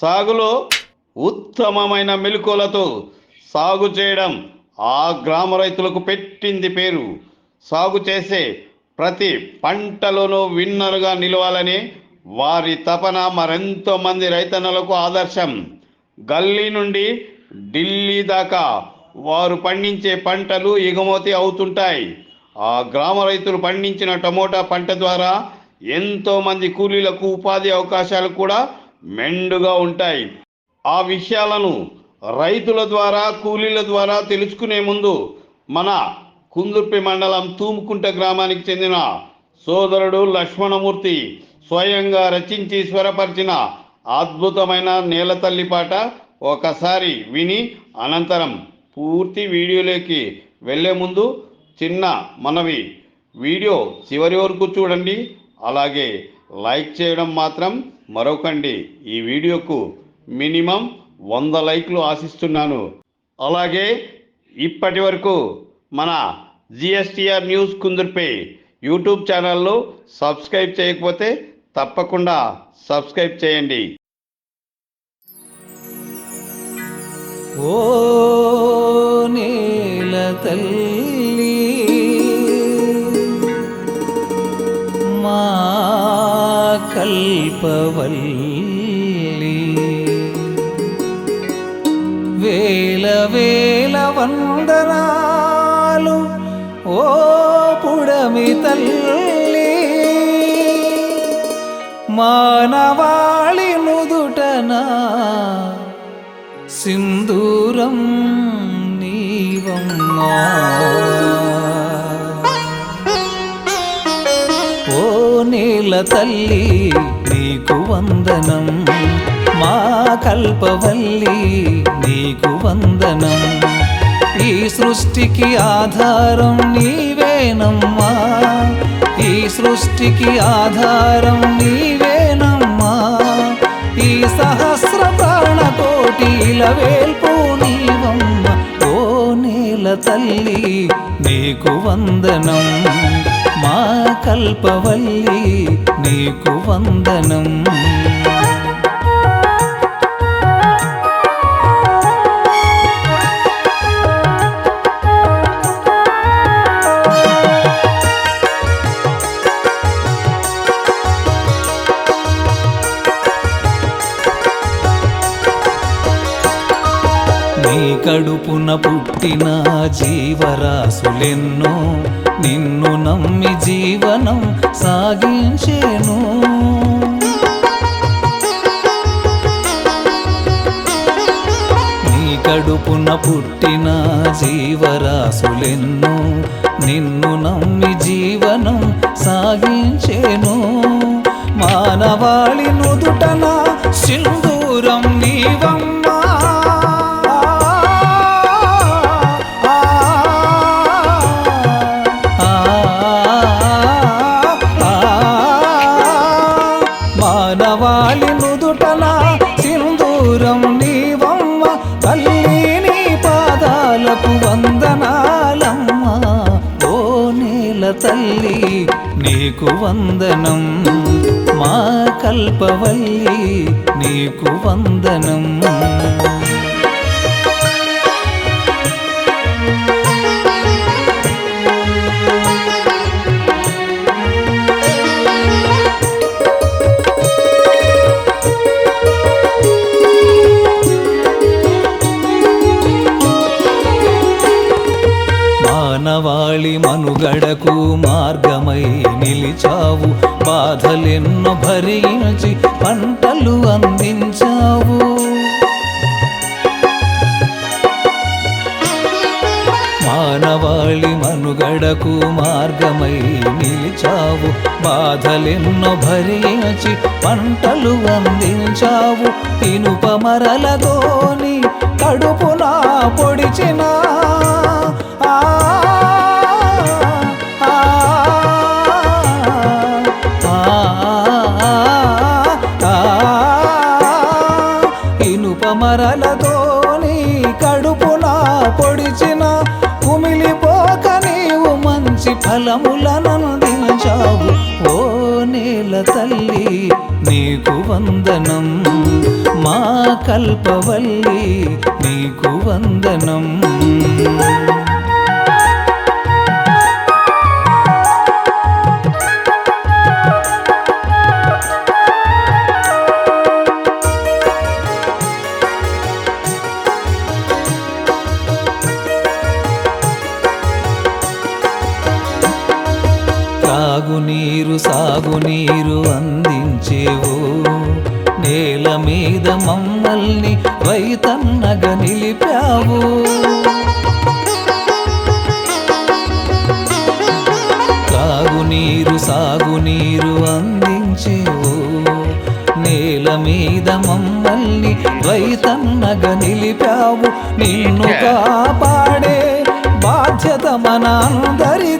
సాగులో ఉత్తమమైన మెలకువలతో సాగు చేయడం ఆ గ్రామ రైతులకు పెట్టింది పేరు. సాగు చేసే ప్రతి పంటలోనూ విన్నరుగా నిలవాలని వారి తపన మరెంతో మంది రైతన్నలకు ఆదర్శం. గల్లీ నుండి ఢిల్లీ దాకా వారు పండించే పంటలు ఎగుమతి అవుతుంటాయి. ఆ గ్రామ రైతులు పండించిన టమోటా పంట ద్వారా ఎంతోమంది కూలీలకు ఉపాధి అవకాశాలు కూడా మెండుగా ఉంటాయి. ఆ విషయాలను రైతుల ద్వారా కూలీల ద్వారా తెలుసుకునే ముందు మన కుందుర్పి మండలం తూముకుంట గ్రామానికి చెందిన సోదరుడు లక్ష్మణమూర్తి స్వయంగా రచించి స్వరపరిచిన అద్భుతమైన నేలతల్లి పాట ఒకసారి విని అనంతరం పూర్తి వీడియోలోకి వెళ్ళే ముందు చిన్న మనవి. వీడియో చివరి వరకు చూడండి. అలాగే లైక్ చేయడం మాత్రం మరొకండి. ఈ వీడియోకు మినిమం వంద లైక్లు ఆశిస్తున్నాను. అలాగే ఇప్పటి వరకు మన జిఎస్టిఆర్ న్యూస్ కుందుర్పై యూట్యూబ్ ఛానల్ను సబ్స్క్రైబ్ చేయకపోతే తప్పకుండా సబ్స్క్రైబ్ చేయండి. ఓ నేల తల్లి తల్లి మానవాళి నుదుటనా సింధూరం నీవమ్మా. ఓ నీల తల్లి నీకు వందనం. మా కల్పవల్లి నీకు వందనం. ఈ సృష్టికి ఆధారం నీవేనమ్మా. ఈ సృష్టికి ఆధారం నీవేనమ్మా. ఈ సహస్ర ప్రాణ కోటిల వేల్పు నీవమ్మ. ఓ నేల తల్లి నీకు వందనం. మా కల్పవల్లి నీకు వందనం. కడుపున పుట్టిన జీవరాశులెన్నో నిన్ను నమ్మి జీవనం సాగించేను. నీ కడుపున పుట్టిన జీవరాశులెన్నో నిన్ను నమ్మి జీవనం సాగించేను. నీకు వందనం. మా కల్పవల్లి నీకు వందనం. మానవాళి మనుగడకు మార్గమై నిలిచావు బాధలెన్నో భరించి పంటలు అందించావు. మానవాళి మనుగడకు మార్గమై నిలిచావు బాధలెన్నో భరించి పంటలు అందించావు. ఇనుప మరలతోని కడుపునా పొడిచినా మంచి ఓ నేల తల్లి నీకు వందనం. మా కల్పవల్లి నీకు వందనం. సాగునీరు అందించేవు. నేల మీద మమ్మల్ని రైతన్నగా నిలిపావు. తాగునీరు సాగునీరు అందించేవు. నేల మీద మమ్మల్ని రైతన్నగా నిలిపావు. నిన్ను కాపాడే బాధ్యత మనందరిది.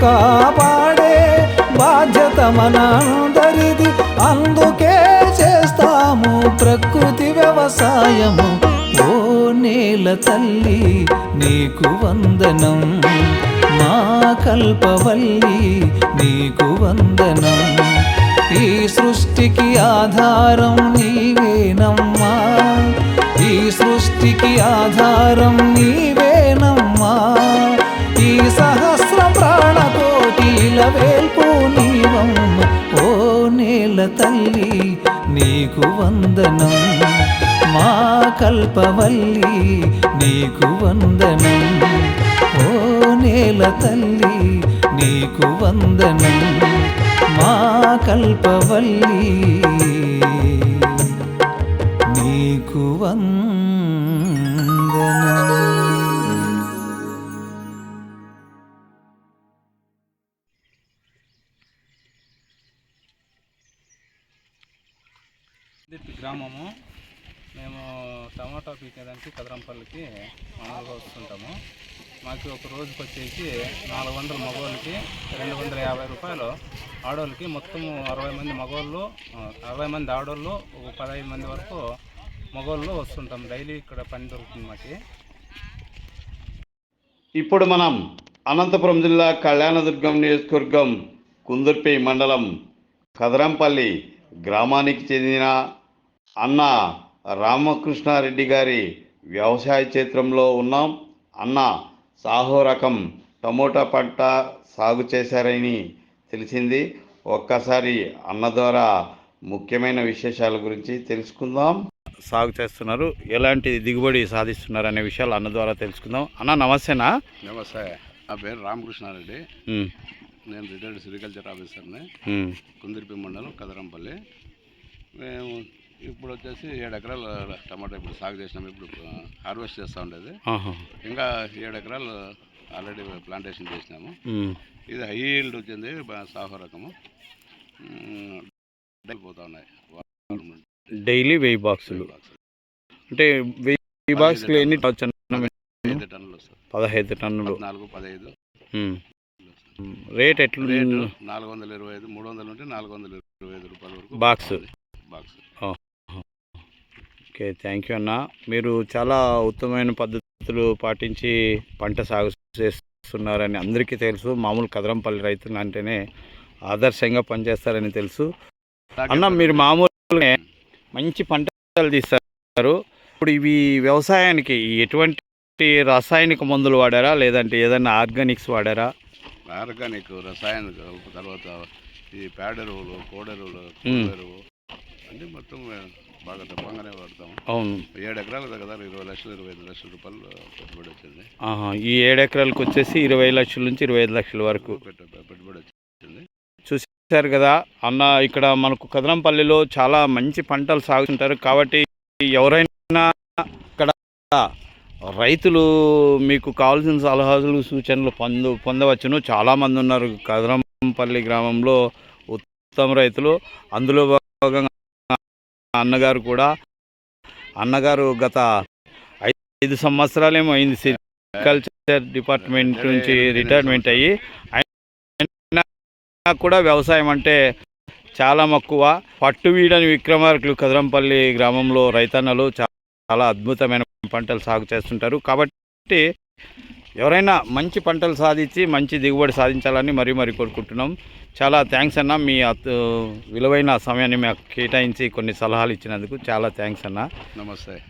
కాపాడే బాధ్యత మనందరిది. అందుకే చేస్తాము ప్రకృతి వ్యవసాయము. ఓ నేల తల్లి నీకు వందనం. మా కల్పవల్లి నీకు వందనం. ఈ సృష్టికి ఆధారం నీవేనమ్మా. ఈ సృష్టికి ఆధారం నీవేనమ్మా. ఈ సహ ప్రాణకోటిల వేల్పు నీవమ్మ ఓ నేల తల్లి నీకు వందనం. మా కల్పవల్లి నీకు వందనం. ఓ నేల తల్లి నీకు వందనం. మా కల్పవల్లి నీకు వందనం. గ్రామము. మేము టమాటా పీకేదానికి కదరంపల్లికి మామూలుగా వస్తుంటాము. మాకు ఒక రోజుకి వచ్చేసి నాలుగు వందల మగవాళ్ళకి రెండు వందల యాభై రూపాయలు. ఆడవాళ్ళకి మొత్తం అరవై మంది మగవాళ్ళు అరవై మంది ఆడవాళ్ళు ఒక పదహైదు మంది వరకు మగవాళ్ళు వస్తుంటాం. డైలీ ఇక్కడ పని దొరుకుతుంది మాకు. ఇప్పుడు మనం అనంతపురం జిల్లా కళ్యాణదుర్గం నియోజకవర్గం కుందుర్పి మండలం కదరంపల్లి గ్రామానికి చెందిన అన్న రామకృష్ణారెడ్డి గారి వ్యవసాయ క్షేత్రంలో ఉన్నాం. అన్న సాహో రకం టమోటా పంట సాగు చేశారని తెలిసింది. ఒక్కసారి అన్న ద్వారా ముఖ్యమైన విశేషాల గురించి తెలుసుకుందాం. సాగు చేస్తున్నారు. ఎలాంటి దిగుబడి సాధిస్తున్నారు అనే విషయాలు అన్న ద్వారా తెలుసుకుందాం. అన్న నమస్తేనా? నమస్తే. నా పేరు రామకృష్ణారెడ్డి. నేను రిటైర్డ్ సెరికల్చర్ ఆఫీసర్ని. కుందిరిపి మండలం కదరంపల్లి. మేము ఇప్పుడు వచ్చేసి ఏడు ఎకరాలు టమాటా ఇప్పుడు సాగు చేసినాం. ఇప్పుడు హార్వెస్ట్ చేస్తూ ఉండేది. ఇంకా ఏడు ఎకరాలు ఆల్రెడీ ప్లాంటేషన్ చేసినాము. ఇది హై ఈల్డ్ వచ్చింది సాహో రకము. పోతా ఉన్నాయి. డైలీ వెయ్యి బాక్సులు. అంటే వెయ్యి బాక్సులు ఎన్ని టన్నులు. పదహైదు టన్నులు పద్నాలుగు పదహైదు. రేట్ ఎట్లా రేటు నాలుగు వందల ఇరవై ఐదు మూడు వందల నుండి నాలుగు వందల ఇరవై ఐదు రూపాయల వరకు box. Box. Okay thank you అన్న. మీరు చాలా ఉత్తమమైన పద్ధతులు పాటించి పంట సాగు చేస్తున్నారని అందరికీ తెలుసు. మామూలు కదరంపల్లి రైతులు అంటేనే ఆదర్శంగా పనిచేస్తారని తెలుసు. అన్న మీరు మామూలుగా మంచి పంటలు తీస్తారు. ఇప్పుడు ఇవి వ్యవసాయానికి ఎటువంటి రాసాయనిక మందులు వాడారా? లేదంటే ఏదైనా ఆర్గానిక్స్ వాడారా? ఆర్గానిక్ రసాయనిక ఉప్పు తర్వాత ఈ పేడ ఎరువులు కోడ ఎరువులు మ్మ్. కోళ్ళ ఎరువు అంటే మొత్తం బాగా తప్పంగానే వాడతాము అవును. ఏడు ఎకరాలు కదా ఇరవై లక్షలు ఇరవై ఐదు లక్షల రూపాయలు పెట్టుబడి వచ్చింది. ఈ ఏడు ఎకరాలకు వచ్చేసి ఇరవై లక్షల నుంచి ఇరవై ఐదు లక్షల వరకు. పెట్టు పెట్టుబడి వచ్చింది. చూశారు కదా అన్న ఇక్కడ మనకు కదనంపల్లిలో చాలా మంచి పంటలు సాగుతుంటారు. కాబట్టి ఎవరైనా ఇక్కడ రైతులు మీకు కావాల్సిన సలహాలు సూచనలు పొందు పొందవచ్చును. చాలామంది ఉన్నారు. కదరంపల్లి గ్రామంలో ఉత్తమ రైతులు. అందులో భాగంగా అన్నగారు కూడా. అన్నగారు గత ఐదు సంవత్సరాలేమో అయింది. సెరికల్చర్ డిపార్ట్మెంట్ నుంచి రిటైర్మెంట్ అయ్యి. నాకు కూడా వ్యవసాయం అంటే చాలా మక్కువ. పట్టు వీడని విక్రమార్కులు కదరంపల్లి గ్రామంలో రైతన్నలు. చాలా అద్భుతమైన పంటలు సాగు చేస్తుంటారు. కాబట్టి ఎవరైనా మంచి పంటలు సాధించి మంచి దిగుబడి సాధించాలని మరీ మరీ కోరుకుంటున్నాం. చాలా థ్యాంక్స్ అన్న. మీ విలువైన సమయాన్ని మాకు కేటాయించి కొన్ని సలహాలు ఇచ్చినందుకు చాలా థ్యాంక్స్ అన్న. నమస్తే.